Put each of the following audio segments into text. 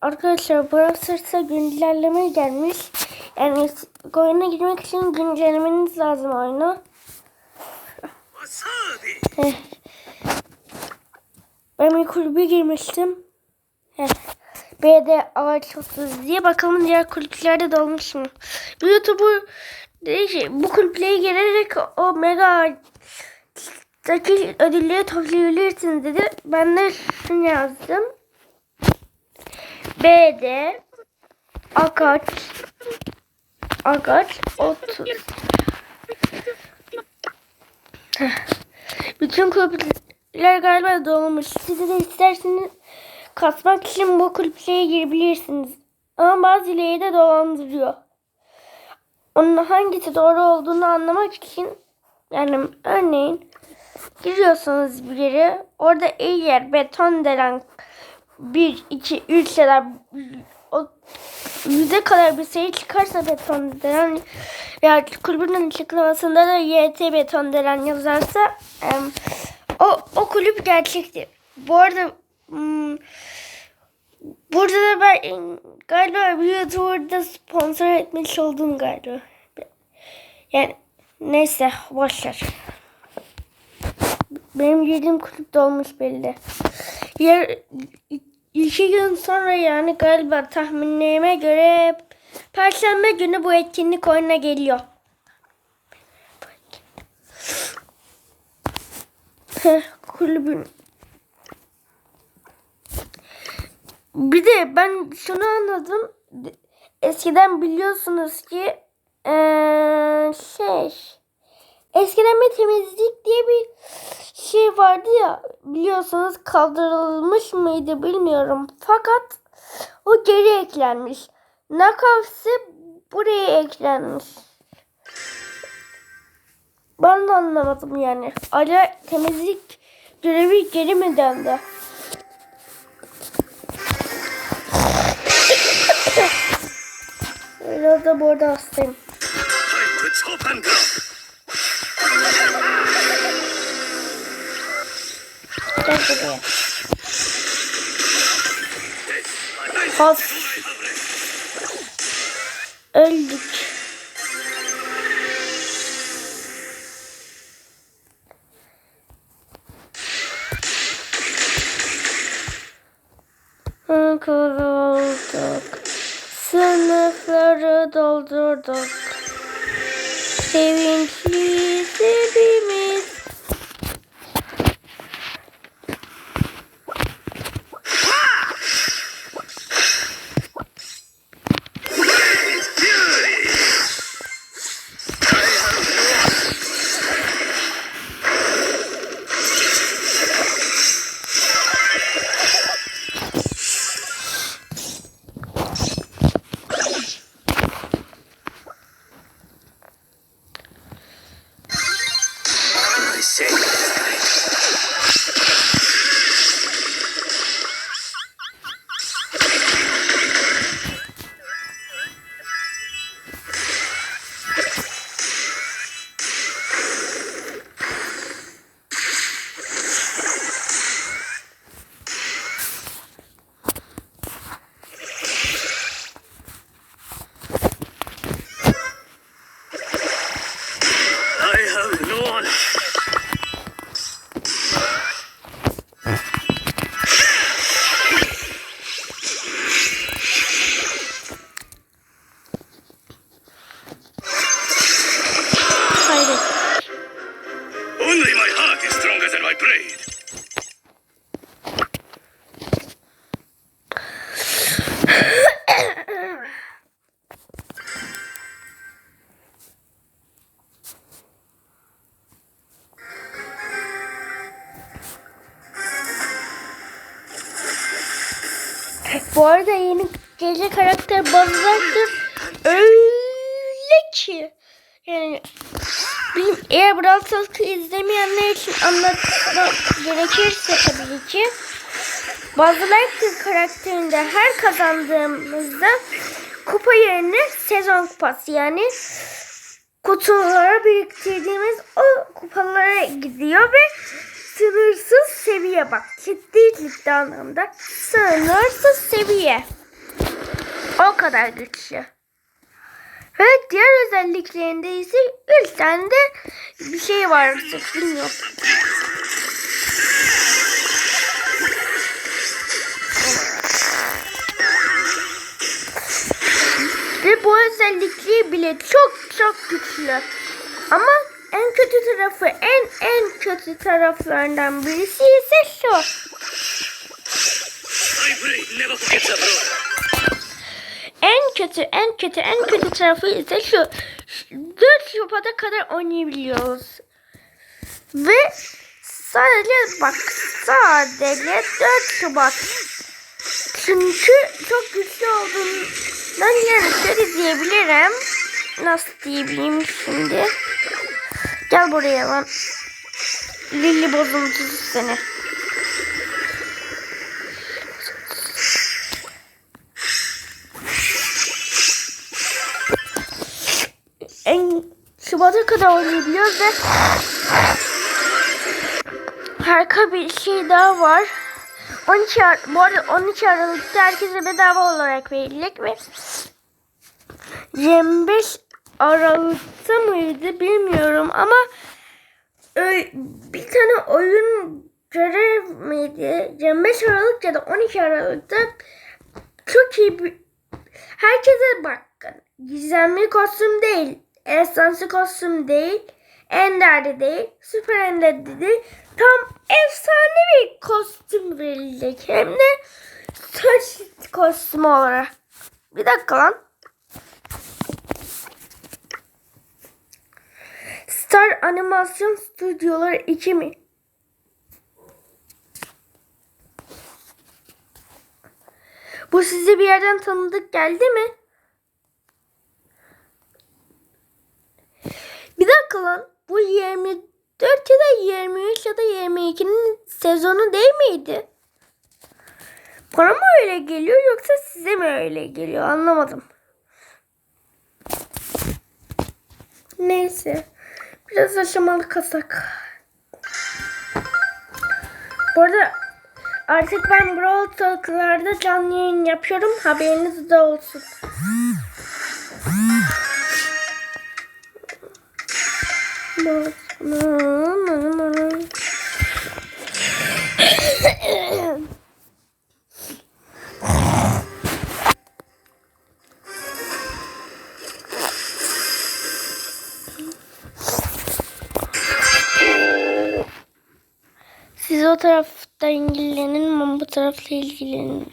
Arkadaşlar Brawl Stars'a güncelleme gelmiş. Yani oyuna girmek için güncellemeniz lazım oyunu. Ben bir kulübe girmiştim. Heh. BD ağaç 30 diye bakalım diğer kulüplerde de olmuş mu? Bu YouTuber bu kulüplere girerek o mega ödülleri toplayabilirsiniz dedi. Ben de şunu yazdım. B'de Akaç Akaç 30 Heh. Bütün kulüpler galiba dolmuş. Siz de isterseniz kasmak için bu kulüplere girebilirsiniz. Ama bazıları da dolandırıyor. Onun hangisi doğru olduğunu anlamak için yani örneğin giriyorsunuz bir yere orada eğer beton denen 1, 2, 3 ya da o yüze kadar bir sayı çıkarsa beton denen ya kulübün açıklamasında da YT beton denen yazarsa o, o kulüp gerçektir. Bu arada hmm, burada da ben galiba bir YouTuber'da sponsor etmiş oldum galiba. Yani neyse boşver. Benim girdiğim kulüp dolmuş belli. Yer, iki gün sonra yani galiba tahminlerime göre Perşembe günü bu etkinlik oyuna geliyor. Kulübün. Bir de ben şunu anladım. Eskiden biliyorsunuz ki ee, şey eskiden bir temizlik diye bir şey vardı ya biliyorsunuz kaldırılmış mıydı bilmiyorum. Fakat o geri eklenmiş. Nakavsi buraya eklenmiş. Ben de anlamadım yani. Ara temizlik görevi geri mi döndü? Biraz da burada hastayım. Evet. Of. Öldük. Kırıldık. Sınıfları doldurduk. Sevinçli bir Bu arada yeni gece karakter bazılardır öyle ki yani bileyim, eğer Brawl Stars'ı izlemeyenler için anlatmak gerekirse tabii ki Bazılardır karakterinde her kazandığımızda kupa yerine sezon kupası yani kutulara biriktirdiğimiz o kupalara gidiyor ve sınırsız seviye bak ciddi anlamda sınırsız seviye. o kadar güçlü. Ve diğer özelliklerinde ise 3 tane de bir şey var. Bilmiyorum. Ve bu özellikleri bile çok çok güçlü. Ama en kötü tarafı, en en kötü taraflarından birisi ise şu. En kötü, en kötü, en kötü tarafı ise şu. 4 Şubat'a kadar oynayabiliyoruz. Ve sadece bak sadece 4 Şubat. Çünkü çok güçlü olduğundan şöyle diyebilirim. Nasıl diyebileyim şimdi? Gel buraya lan. Lili bozuntusu seni. en Şubat'a kadar oynayabiliyoruz ve harika bir şey daha var. 12 Ar- bu arada 12 Aralık'ta herkese bedava olarak verilecek ve 25 Aralık'ta mıydı bilmiyorum ama ö- bir tane oyun görev miydi? 25 Aralık ya da 12 Aralık'ta çok iyi bir herkese bakın. Gizemli kostüm değil. Esanslı kostüm değil. Ender'de değil. Süper Ender'de değil. Tam efsane bir kostüm verilecek. Hem de saç kostümü olarak. Bir dakika lan. Star Animasyon Stüdyoları 2 mi? Bu size bir yerden tanıdık geldi mi? Bir dakika lan. Bu 24 ya da 23 ya da 22'nin sezonu değil miydi? Bana mı öyle geliyor yoksa size mi öyle geliyor anlamadım. Neyse. Biraz aşamalı kasak. Bu arada artık ben Brawl Talk'larda canlı yayın yapıyorum. Haberiniz de olsun. Siz o tarafta ilgilenin, ben bu tarafla ilgilenirim.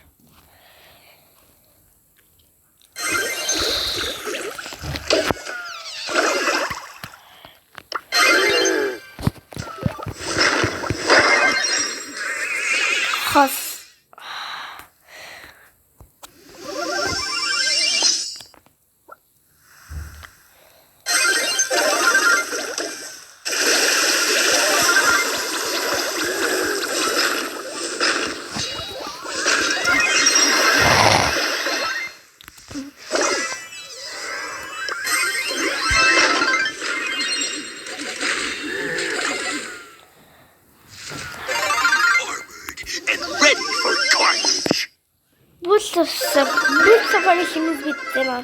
Has. Bu sefer, bu sefer işimiz bitti lan.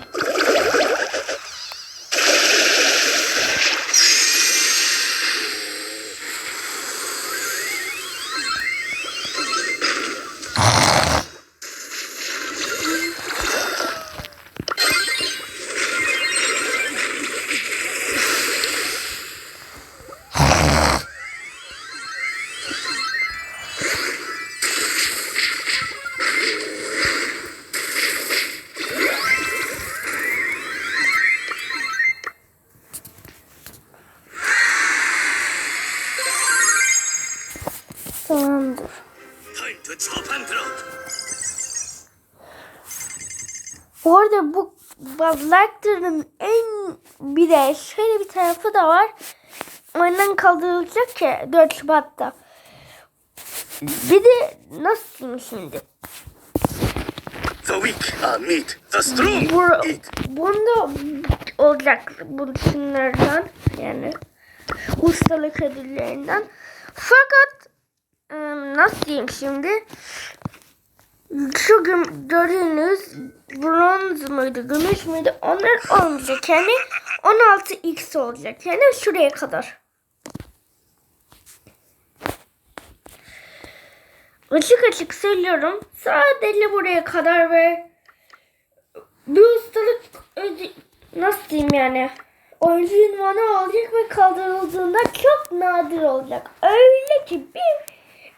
Bu arada bu Buzz Lightyear'ın en bir de şöyle bir tarafı da var. Oyundan kaldırılacak ya 4 Şubat'ta. Bir de nasıl şimdi? The weak are meat. The strong Bu, eat. bunda olacak bu şunlardan yani ustalık ödüllerinden. Fakat ıı, nasıl diyeyim şimdi? Şu güm gördüğünüz bronz muydu, gümüş müydü? Onlar olmayacak. Yani 16x olacak. Yani şuraya kadar. Açık açık söylüyorum. Sadece buraya kadar ve bir ustalık nasıl diyeyim yani oyuncu ünvanı olacak ve kaldırıldığında çok nadir olacak. Öyle ki bir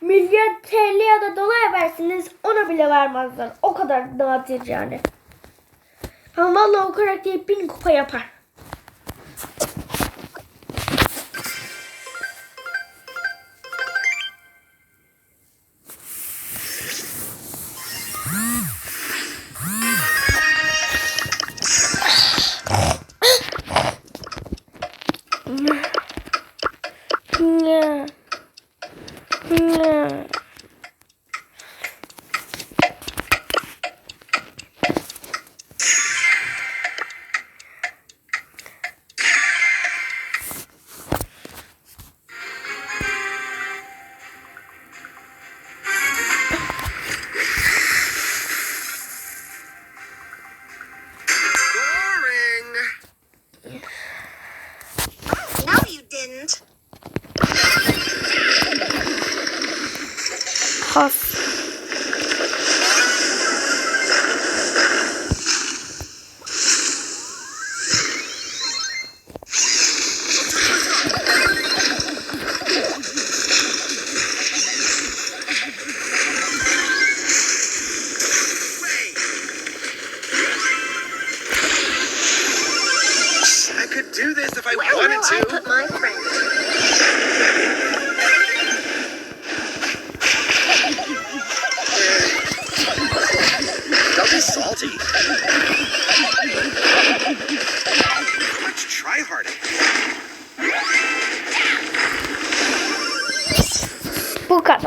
milyar TL ya da dolar verseniz ona bile vermezler. O kadar nadir yani. Ama vallahi o karakter bin kupa yapar.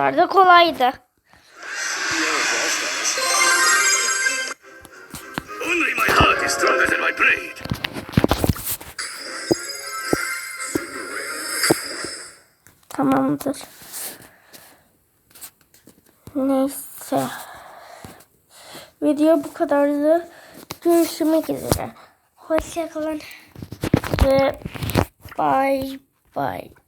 Kadar da kolaydı. Only my heart is stronger than my blade. Tamamdır. Neyse. Video bu kadardı. Görüşmek üzere. Hoşçakalın. Ve bye bye.